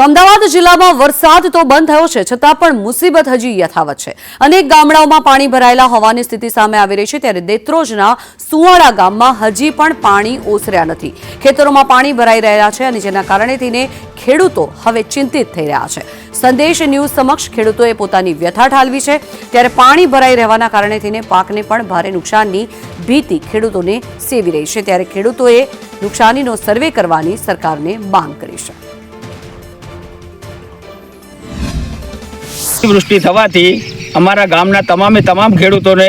તો અમદાવાદ જિલ્લામાં વરસાદ તો બંધ થયો છે, છતાં પણ મુસીબત હજી યથાવત છે. અનેક ગામડાઓમાં પાણી ભરાયેલા હોવાની સ્થિતિ સામે આવી રહી છે, ત્યારે દેત્રોજના સુવાળા ગામમાં હજી પણ પાણી ઓસર્યા નથી. ખેતરોમાં પાણી ભરાઈ રહ્યા છે અને જેના કારણે થઈને ખેડૂતો હવે ચિંતિત થઈ રહ્યા છે. સંદેશ ન્યૂઝ સમક્ષ ખેડૂતોએ પોતાની વ્યથા ઠાલવી છે, ત્યારે પાણી ભરાઈ રહેવાના કારણે થઈને પાકને પણ ભારે નુકસાનની ભીતિ ખેડૂતોને સેવી રહી છે, ત્યારે ખેડૂતોએ નુકસાનીનો સર્વે કરવાની સરકારને માંગ કરી છે. વૃષ્ટિ થવાથી અમારા ગામના તમામે તમામ ખેડૂતોને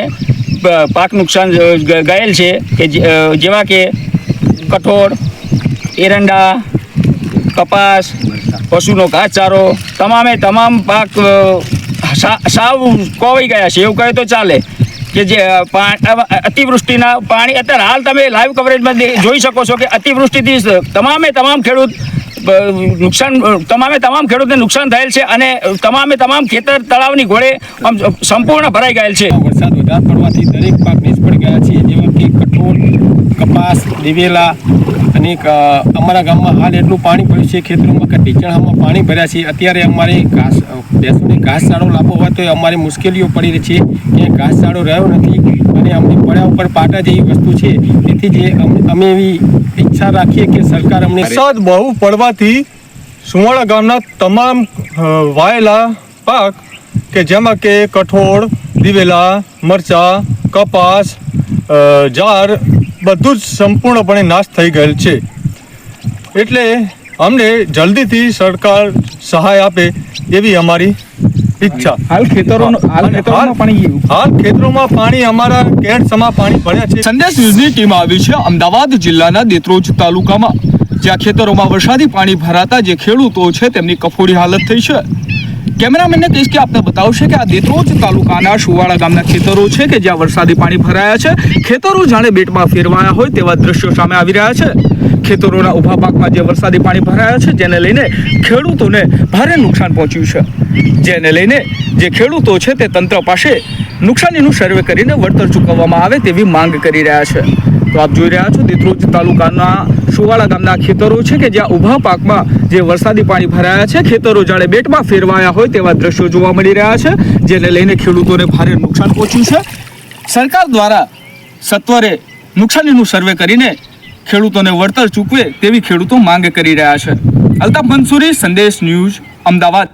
પાક નુકસાન ગયેલ છે કે જેવા કે કઠોળ, એરંડા, કપાસ, પશુનો ઘાસચારો, તમામે તમામ પાક સાવ કોવાઈ ગયા છે. એવું કહે તો ચાલે કે જે અતિવૃષ્ટિના પાણી. અત્યારે હાલ તમે લાઈવ કવરેજમાં જોઈ શકો છો કે અતિવૃષ્ટિથી તમામે તમામ ખેડૂત નુકસાન, તમામે તમામ ખેડૂતને નુકસાન થયેલ છે અને તમામે તમામ ખેતર તળાવની ઘોડે આમ સંપૂર્ણ ભરાઈ ગયેલ છે. વરસાદ વધારે પડવાથી દરેક પાક નિષ્ફળ ગયા છે, જેવા કે કઠોળ, કપાસ, દિવેલા અને અમારા ગામમાં હાલ એટલું પાણી ભર્યું છે, ખેતરોમાં કે ઢીચણામાં પાણી ભર્યા છે. અત્યારે અમારે ઘાસ ભેંસોને ઘાસચાળો લાવવો હોય તો અમારે મુશ્કેલીઓ પડી રહી છે. કે ઘાસચાળો રહ્યો નથી અને અમને પડ્યા ઉપર પાટા જેવી વસ્તુ છે. તેથી જે અમે એવી ઈચ્છા રાખીએ કે સરકાર અમને વરસાદ બહુ પડવાથી સુવાળા ગામના તમામ વાયેલા પાક કે જેમાં કે કઠોળ દિવેલા મરચા કપાસ જાર બધું જ સંપૂર્ણપણે નાશ થઈ ગયેલ છે. એટલે અમને જલ્દીથી સરકાર સહાય આપે એવી અમારી ઈચ્છા. હાલ ખેતરોનો હાલ ખેતરોમાં પાણી હાલ ખેતરોમાં પાણી અમારા કેડસમાં પાણી ભર્યા છે. સંદેશ ન્યૂઝની ટીમ આવી છે અમદાવાદ જિલ્લાના દેત્રોજ તાલુકામાં. જ્યાં ખેતરોમાં વરસાદી પાણી ભરાતા જે ખેડૂતો છે તેમની કફોડી હાલત થઈ છે. કેમેરામેનને કહીશ કે આપને બતાવશે કે આ દેત્રોજ તાલુકાના સુવાડા ગામના ખેતરો છે કે જ્યાં વરસાદી પાણી ભરાયા છે. ખેતરો જાણે બેટમાં ફેરવાયા હોય તેવા દ્રશ્યો સામે આવી રહ્યા છે. ખેતરોના ઊભા પાકમાં જે વરસાદી પાણી ભરાયા છે, જેને લઈને ખેડૂતોને ભારે નુકસાન પહોંચ્યું છે. જેને લઈને જે ખેડૂતો છે તે તંત્ર પાસે નુકસાનીનું સર્વે કરીને વળતર ચૂકવવામાં આવે તેવી માંગ કરી રહ્યા છે. તો આપ જોઈ રહ્યા છો દેત્રોજ તાલુકાના સુવાળા ગામના ખેતરો છે કે જ્યાં ઊભા પાકમાં જે વરસાદી પાણી ભરાયા છે, ખેતરો જાણે બેટમાં ફેરવાયા હોય તેવા દ્રશ્યો જોવા મળી રહ્યા છે, જેને લઈને ખેડૂતોને ભારે નુકસાન પહોંચ્યું છે. સરકાર દ્વારા સત્વરે નુકસાનીનું સર્વે કરીને ખેડૂતોને વળતર ચૂકવે તેવી ખેડૂતો માંગ કરી રહ્યા છે. અલ્તાફ મંસૂરી સંદેશ ન્યૂઝ, અમદાવાદ.